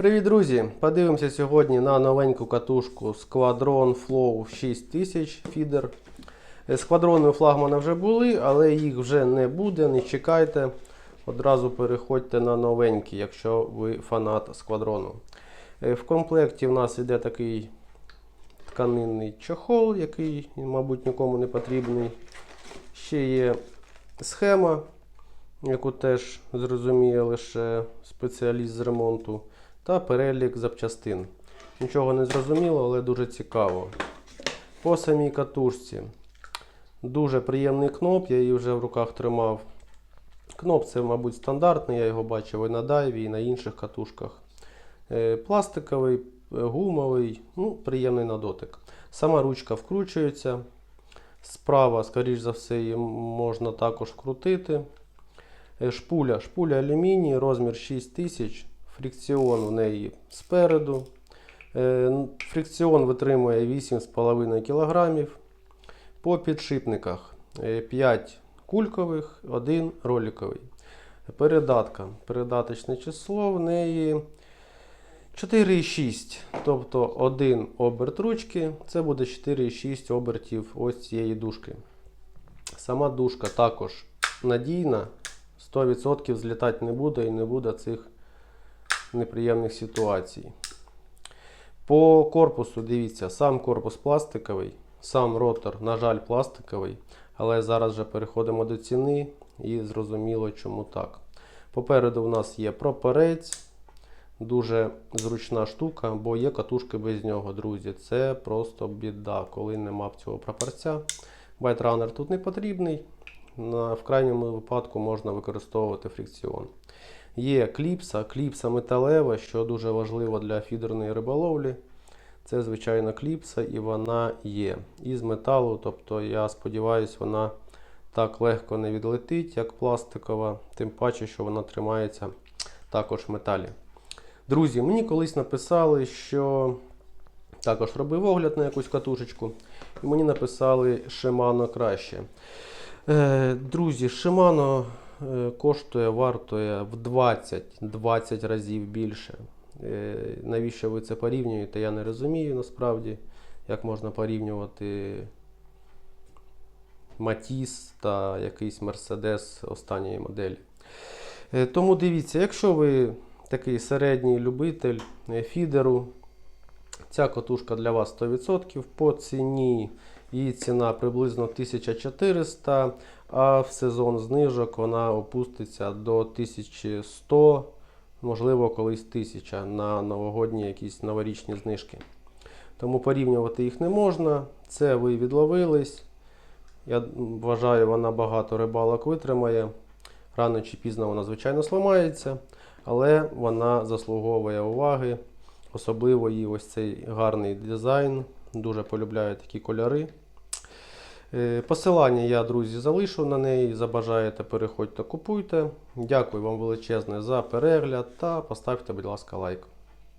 Привіт, друзі! Подивимося сьогодні на новеньку катушку Squadron Flow 6000 фідер. Е, Сквадрони у флагмана вже були, але їх вже не буде, не чекайте. Одразу переходьте на новенькі, якщо ви фанат сквадрону. Е, В комплекті в нас йде такий тканинний чохол, який, мабуть, нікому не потрібний. Ще є схема, яку теж зрозуміє лише спеціаліст з ремонту, та перелік запчастин. Нічого не зрозуміло, але дуже цікаво. По самій катушці. Дуже приємний кноп, я її вже в руках тримав. Кноп це, мабуть, стандартний, я його бачив і на дайві, і на інших катушках. Е, Пластиковий, е, гумовий, ну, приємний на дотик. Сама ручка вкручується. Справа, скоріш за все, її можна також вкрутити. Е, Шпуля, шпуля алюміній, розмір 6000, фрикціон в неї спереду. Е, Фрикціон витримує 8,5 кг. По підшипниках 5 кулькових, 1 роликовий. Передатка. Передаточне число в неї 4,6. Тобто один оберт ручки, це буде 4,6 обертів ось цієї дужки. Сама дужка також надійна, 100% злітати не буде і не буде цих неприємних ситуацій. По корпусу, дивіться, сам корпус пластиковий, сам ротор, на жаль, пластиковий, але зараз вже переходимо до ціни і зрозуміло, чому так. Попереду в нас є пропорець, дуже зручна штука, бо є катушки без нього, друзі. Це просто біда, коли нема цього прапорця. Байтранер тут не потрібний. В крайньому випадку можна використовувати фрикціон. Є кліпса, кліпса металева, що дуже важливо для фідерної риболовлі. Це, звичайно, кліпса, і вона є із металу. Тобто, я сподіваюся, вона так легко не відлетить, як пластикова, тим паче, що вона тримається також в металі. Друзі, мені колись написали, що також робив огляд на якусь катушечку, і мені написали Shimano краще. Е, Друзі, е, коштує, вартує в 20-20 разів більше. Е, Навіщо ви це порівнюєте? Я не розумію насправді, як можна порівнювати Матіс та якийсь Мерседес останньої моделі. Е, Тому дивіться, якщо ви такий середній любитель е, фідеру, ця катушка для вас 100%. По ціні її ціна приблизно 1400, а в сезон знижок вона опуститься до 1100, можливо, колись 1000 на новогодні якісь новорічні знижки. Тому порівнювати їх не можна. Це ви відловились. Я вважаю, вона багато рибалок витримає. Рано чи пізно вона, звичайно, сламається, але вона заслуговує уваги. Особливо її ось цей гарний дизайн. Дуже полюбляю такі кольори. Е, Посилання я, друзі, залишу на неї. Забажаєте, переходьте, купуйте. Дякую вам величезне за перегляд та поставте, будь ласка, лайк.